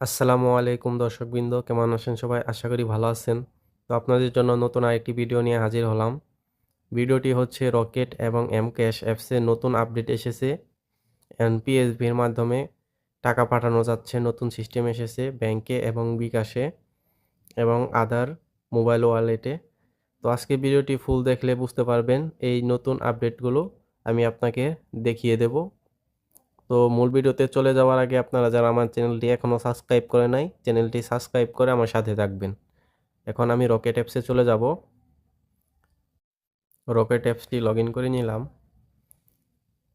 আসসালামু আলাইকুম দর্শকবৃন্দ, কেমন আছেন সবাই? আশা করি ভালো আছেন। তো আপনাদের জন্য নতুন আরেকটি ভিডিও নিয়ে হাজির হলাম। ভিডিওটি হচ্ছে রকেট এবং এম ক্যাশ অ্যাপসের নতুন আপডেট এসেছে। এনপিএসবির মাধ্যমে টাকা পাঠানো যাচ্ছে, নতুন সিস্টেম এসেছে ব্যাংকে এবং বিকাশে এবং আদার মোবাইল ওয়ালেটে। তো আজকে ভিডিওটি ফুল দেখলে বুঝতে পারবেন এই নতুন আপডেটগুলো আমি আপনাকে দেখিয়ে দেবো। তো মূল ভিডিওতে চলে যাওয়ার আগে আপনারা যারা আমার চ্যানেলটি এখনও সাবস্ক্রাইব করে নাই, চ্যানেলটি সাবস্ক্রাইব করে আমার সাথে থাকবেন। এখন আমি রকেট অ্যাপসে চলে যাব। রকেট অ্যাপসটি লগ করে নিলাম।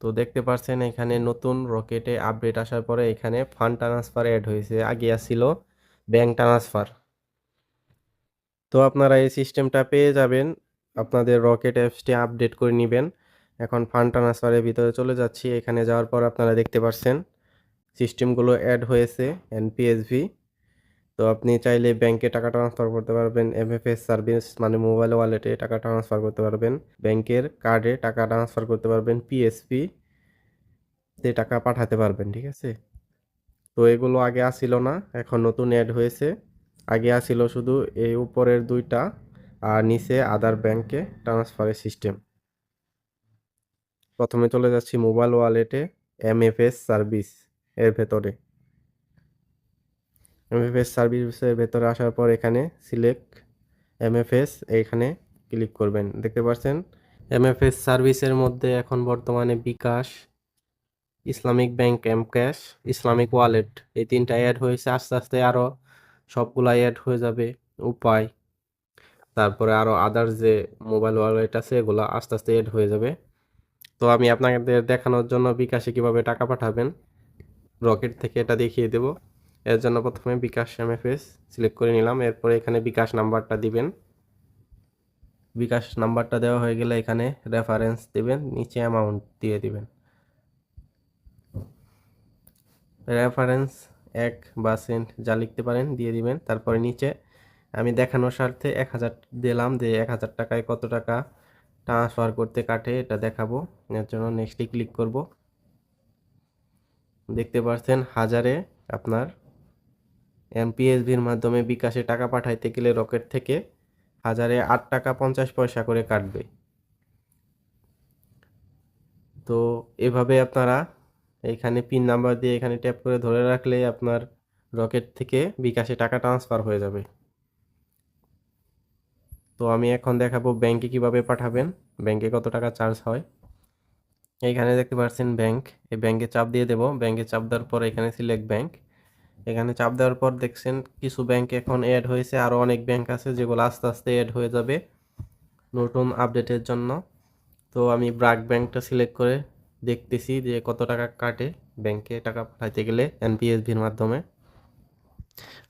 তো দেখতে পাচ্ছেন এখানে নতুন রকেটে আপডেট আসার পরে এখানে ফান্ড ট্রান্সফার অ্যাড হয়েছে, আগে আসছিল ব্যাংক ট্রান্সফার তো আপনারা এই সিস্টেমটা পেয়ে যাবেন, আপনাদের রকেট অ্যাপসটি আপডেট করে নেবেন। এখন ফান্ড ট্রান্সফারের ভিতরে চলে যাচ্ছি। এখানে যাওয়ার পর আপনারা দেখতে পাচ্ছেন সিস্টেমগুলো অ্যাড হয়েছে এনপিএসভি তো আপনি চাইলে ব্যাংকে টাকা ট্রান্সফার করতে পারবেন এমএফএস সার্ভিস মানে মোবাইল ওয়ালেটে টাকা ট্রান্সফার করতে পারবেন ব্যাংকের কার্ডে টাকা ট্রান্সফার করতে পারবেন পিএসপি তে টাকা পাঠাতে পারবেন, ঠিক আছে? তো এগুলো আগে আসছিল না, এখন নতুন অ্যাড হয়েছে। আগে আসছিল শুধু এই উপরের দুইটা, আর নিচে আদার ব্যাংকে ট্রান্সফারের সিস্টেম প্রথমে চলে যাচ্ছি মোবাইল ওয়ালেটে এমএফএস সার্ভিস এর ভেতরে। এমএফএস সার্ভিসের ভেতরে আসার পর এখানে সিলেক্ট এমএফএস এখানে ক্লিক করবেন। দেখতে পাচ্ছেন? এমএফএস সার্ভিসের মধ্যে এখন বর্তমানে bKash, Islamic bank M cash, Islamic wallet. এই তিনটা অ্যাড হয়েছে, আস্তে আস্তে আরও সবগুলাই অ্যাড হয়ে যাবে, উপায়। তারপরে আরও আদার যে মোবাইল ওয়ালেট আছে, এগুলো আস্তে আস্তে অ্যাড হয়ে যাবে। তো আমি আপনাদের দেখানোর জন্য বিকাশে কীভাবে টাকা পাঠাবেন, রকেট থেকে এটা দেখিয়ে দেব। এর জন্য প্রথমে বিকাশ এমএফএস সিলেক্ট করে নিলাম, এরপরে এখানে বিকাশ নাম্বারটা দিবেন। বিকাশ নাম্বারটা দেওয়া হয়ে গেলে এখানে রেফারেন্স দিবেন, নিচে অ্যামাউন্ট দিয়ে দিবেন। রেফারেন্স এক বা সেন্ট যা লিখতে পারেন দিয়ে দিবেন, তারপরে নিচে আমি দেখানোর স্বার্থে এক হাজার দিলাম যে এক হাজার টাকায় কত টাকা ট্রান্সফার করতে কাটে, এটা দেখাবো। এর জন্য নেক্সটে ক্লিক করব। দেখতে পাচ্ছেন হাজারে আপনার এমপিএসবির মাধ্যমে বিকাশে টাকা পাঠাইতে গেলে রকেট থেকে হাজারে আট টাকা পঞ্চাশ পয়সা করে কাটবে। তো এভাবে আপনারা এইখানে পিন নাম্বার দিয়ে এখানে ট্যাপ করে ধরে রাখলে আপনার রকেট থেকে বিকাশে টাকা ট্রান্সফার হয়ে যাবে। তো আমি এখন দেখাবো ব্যাংকে কীভাবে পাঠাবেন ব্যাংকে কত টাকা চার্জ হয়। এইখানে দেখতে পাচ্ছেন ব্যাংক এই ব্যাংকে চাপ দিয়ে দেব। ব্যাংকে চাপ দেওয়ার পর এখানে সিলেক্ট ব্যাংক এখানে চাপ দেওয়ার পর দেখছেন কিছু ব্যাংক এখন অ্যাড হয়েছে আরও অনেক ব্যাংক আছে যেগুলো আস্তে আস্তে অ্যাড হয়ে যাবে নতুন আপডেটের জন্য। তো আমি ব্রাক ব্যাংকটা সিলেক্ট করে দেখতেছি যে কত টাকা কাটে ব্যাংকে টাকা পাঠাইতে গেলে এনপিএসবির মাধ্যমে।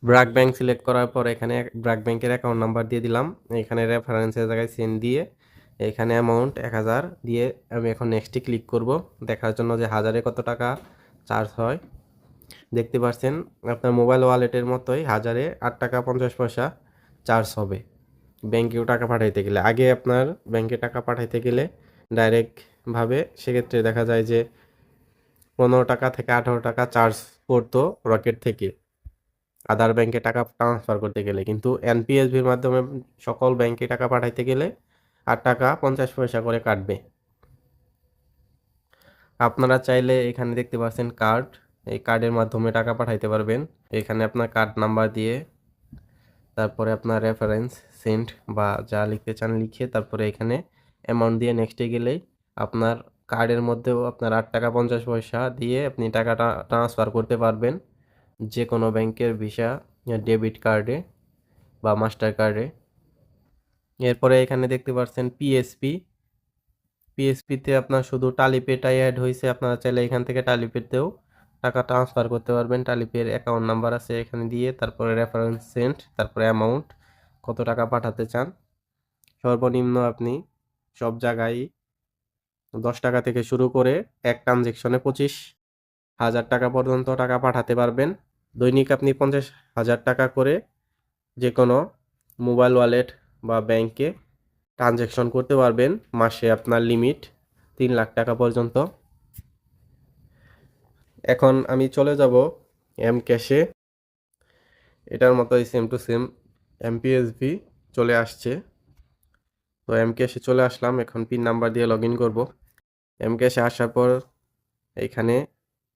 ব্রাক ব্যাংক সিলেক্ট করার পর এখানে ব্রাক ব্যাংকের অ্যাকাউন্ট নাম্বার দিয়ে দিলাম। এখানে রেফারেন্সের জায়গায় সেন্ড দিয়ে এখানে অ্যামাউন্ট এক হাজার দিয়ে আমি এখন নেক্সটে ক্লিক করব। দেখার জন্য যে হাজারে কত টাকা চার্জ হয়। দেখতে পাচ্ছেন, আপনার মোবাইল ওয়ালেটের মতোই হাজারে আট টাকা পঞ্চাশ পয়সা চার্জ হবে। ব্যাংকেও টাকা পাঠাইতে গেলে, আগে আপনার ব্যাংকে টাকা পাঠাইতে গেলে ডাইরেক্টভাবে সেক্ষেত্রে দেখা যায় যে পনেরো টাকা থেকে আঠারো টাকা চার্জ পড়তো রকেট থেকে। আদার ব্যাংকে টাকা ট্রান্সফার করতে গেলে। কিন্তু এনপিএসবির মাধ্যমে সকল ব্যাংকে টাকা পাঠাইতে গেলে আর টাকা পঞ্চাশ পয়সা করে কাটবে। আপনারা চাইলে এখানে দেখতে পাচ্ছেন কার্ড এই কার্ডের মাধ্যমে টাকা পাঠাইতে পারবেন। এখানে আপনার কার্ড নাম্বার দিয়ে তারপরে আপনার রেফারেন্স সেন্ট বা যা লিখতে চান লিখে তারপরে এখানে অ্যামাউন্ট দিয়ে নেক্সটে গেলেই আপনার কার্ডের মধ্যেও আপনার আট টাকা পঞ্চাশ পয়সা দিয়ে আপনি টাকাটা ট্রান্সফার করতে পারবেন। যে কোনো ব্যাংকের ভিসা ডেবিট কার্ডে বা মাস্টার কার্ডে। এরপরে এখানে দেখতে পাচ্ছেন পিএসপি পিএসপিতে আপনার শুধু টালিপেটাই অ্যাড হয়েছে আপনারা চাইলে এখান থেকে টালিপেতেও টাকা ট্রান্সফার করতে পারবেন। টালিপের অ্যাকাউন্ট নাম্বার আছে এখানে দিয়ে, তারপরে রেফারেন্স সেন্ট তারপরে অ্যামাউন্ট কত টাকা পাঠাতে চান। সর্বনিম্ন আপনি সব জায়গায় দশ টাকা থেকে শুরু করে এক ট্রানজেকশনে পঁচিশ হাজার টাকা পর্যন্ত টাকা পাঠাতে পারবেন। দৈনিক আপনি পঞ্চাশ হাজার টাকা করে যে কোনো মোবাইল ওয়ালেট বা ব্যাংকে ট্রানজ্যাকশন করতে পারবেন। মাসে আপনার লিমিট তিন লাখ টাকা পর্যন্ত। এখন আমি চলে যাব এম ক্যাশে। এটার মতোই সেম টু সেম এমপিএসভি চলে আসছে। তো এম ক্যাশে চলে আসলাম। এখন পিন নাম্বার দিয়ে লগ ইন করব। এম ক্যাশে আসার পর এখানে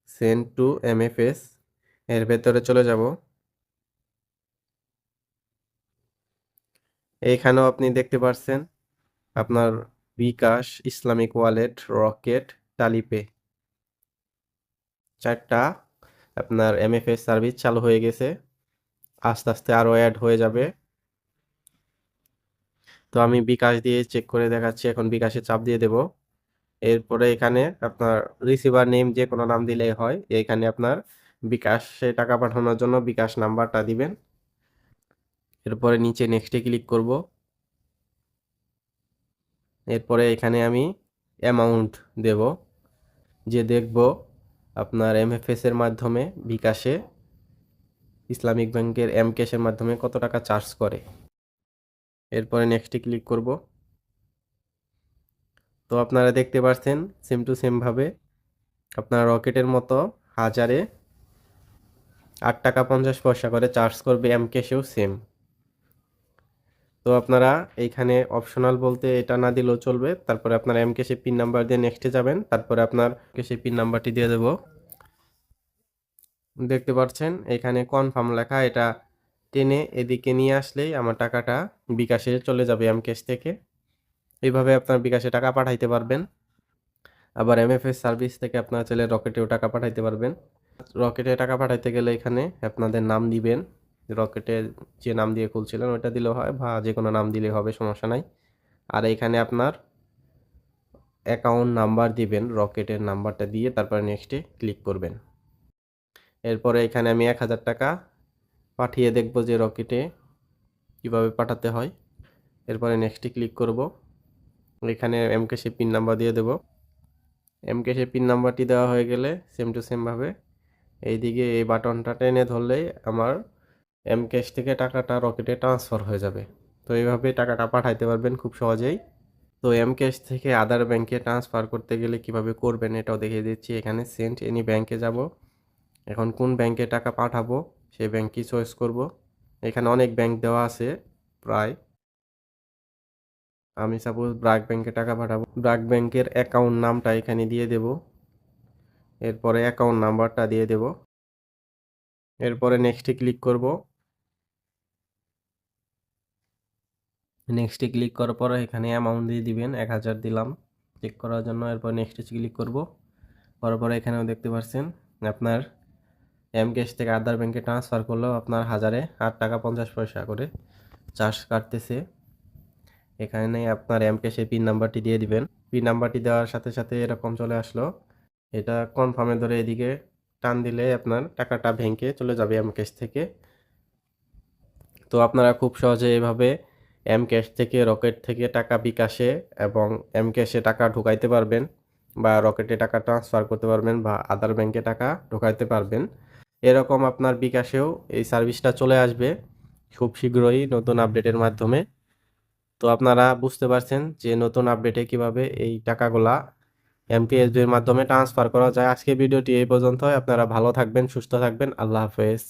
সেন্ড টু এমএফএস এর ভেতরে চলে যাব। এইখানেও আপনি দেখতে পাচ্ছেন আপনার bKash, Islamic wallet, Rocket TallyPay চারটা আপনার এমএফএস সার্ভিস চালু হয়ে গেছে। আস্তে আস্তে আরও অ্যাড হয়ে যাবে। তো আমি বিকাশ দিয়ে চেক করে দেখাচ্ছি, এখন বিকাশে চাপ দিয়ে দেব। এরপরে এখানে আপনার রিসিভার নেম যে কোনো নাম দিলেই হয়, এখানে আপনার বিকাশে টাকা পাঠানোর জন্য বিকাশ নাম্বারটা দিবেন। এরপরে নিচে নেক্সটে ক্লিক করব। এরপরে এখানে আমি অ্যামাউন্ট দেব। যে দেখব আপনার এমএফএস এর মাধ্যমে বিকাশে, ইসলামিক ব্যাংকের এম ক্যাশের মাধ্যমে কত টাকা চার্জ করে। এরপরে নেক্সটে ক্লিক করব। তো আপনারা দেখতে পাচ্ছেন সেম টু সেমভাবে আপনার রকেটের মতো হাজারে আট টাকা পঞ্চাশ পয়সা করে চার্জ করবে এম ক্যাশেও সেম তো আপনারা এইখানে অপশনাল বলতে এটা না দিলেও চলবে। তারপরে আপনার এম ক্যাশে পিন নাম্বার দিয়ে নেক্সটে যাবেন। তারপরে আপনার ক্যাশে পিন নাম্বারটি দিয়ে দেব। দেখতে পাচ্ছেন এখানে কনফার্ম লেখা, এটা টেনে এদিকে নিয়ে আসলেই আমার টাকাটা বিকাশে চলে যাবে এম ক্যাশ থেকে। এইভাবে আপনার বিকাশে টাকা পাঠাইতে পারবেন। আবার এমএফএস সার্ভিস থেকে আপনার চাইলে রকেটেও টাকা পাঠাইতে পারবেন। রকেটে টাকা পাঠাইতে গেলে এখানে আপনাদের নাম দিবেন। রকেটে যে নাম দিয়ে খুলছিলেন, ওইটা দিলেও হয় বা যে কোনো নাম দিলে হবে, সমস্যা নাই। আর এখানে আপনার অ্যাকাউন্ট নাম্বার দিবেন, রকেটের নাম্বারটা দিয়ে তারপরে নেক্সটে ক্লিক করবেন। এরপরে এখানে আমি এক হাজার টাকা পাঠিয়ে দেখব যে রকেটে কীভাবে পাঠাতে হয়। এরপরে নেক্সটে ক্লিক করব। এখানে এমকেসে পিন নাম্বার দিয়ে দেব। এমকেসে পিন নাম্বারটি দেওয়া হয়ে গেলে সেম টু সেমভাবে এইদিকে এই বাটনটা টেনে ধরলেই আমার এম ক্যাশ থেকে টাকাটা রকেটে ট্রান্সফার হয়ে যাবে। তো এইভাবে টাকাটা পাঠাইতে পারবেন খুব সহজেই। তো এম ক্যাশ থেকে আদার ব্যাংকে ট্রান্সফার করতে গেলে কীভাবে করবেন এটাও দেখিয়ে দিচ্ছি। এখানে সেন্ট এনি ব্যাংকে যাব। এখন কোন ব্যাংকে টাকা পাঠাবো, সেই ব্যাংকই চয়েস করব? এখানে অনেক ব্যাংক দেওয়া আছে, প্রায়। আমি সাপোজ ব্রাক ব্যাংকে টাকা পাঠাবো। ব্রাক ব্যাংকের অ্যাকাউন্ট নামটা এখানে দিয়ে দেব। এরপরে অ্যাকাউন্ট নাম্বারটা দিয়ে দেব। এরপরে নেক্সটে ক্লিক করব। নেক্সটে ক্লিক করার পর এখানে অ্যামাউন্ট দিয়ে দিবেন, এক হাজার দিলাম। চেক করার জন্য এরপর নেক্সটে ক্লিক করব। করার পরে এখানেও দেখতে পাচ্ছেন, আপনার এম ক্যাশ থেকে আধার ব্যাংকে ট্রান্সফার করলেও আপনার হাজারে আট টাকা পঞ্চাশ পয়সা করে চার্জ কাটতেছে। এখানে আপনার এম ক্যাশের পিন নাম্বারটি দিয়ে দিবেন। পিন নাম্বারটি দেওয়ার সাথে সাথে এরকম চলে আসলো। এটা কনফার্মে ধরে এদিকে টান দিলে আপনার টাকাটা ভেঙে চলে যাবে এম ক্যাশ থেকে। তো আপনারা খুব সহজে এভাবে এম ক্যাশ থেকে রকেট থেকে টাকা বিকাশে এবং এম ক্যাশে টাকা ঢুকাইতে পারবেন বা রকেটে টাকা ট্রান্সফার করতে পারবেন বা আদার ব্যাংকে টাকা ঢুকাইতে পারবেন। এরকম আপনার বিকাশেও এই সার্ভিসটা চলে আসবে খুব শীঘ্রই নতুন আপডেটের মাধ্যমে। তো আপনারা বুঝতে পারছেন যে নতুন আপডেটে কীভাবে এই টাকাগুলা এমপিএসবির মাধ্যমে ট্রান্সফার করা যায়। আজকে ভিডিওটি এই পর্যন্ত আপনারা ভালো থাকবেন, সুস্থ থাকবেন। আল্লাহ হাফেজ।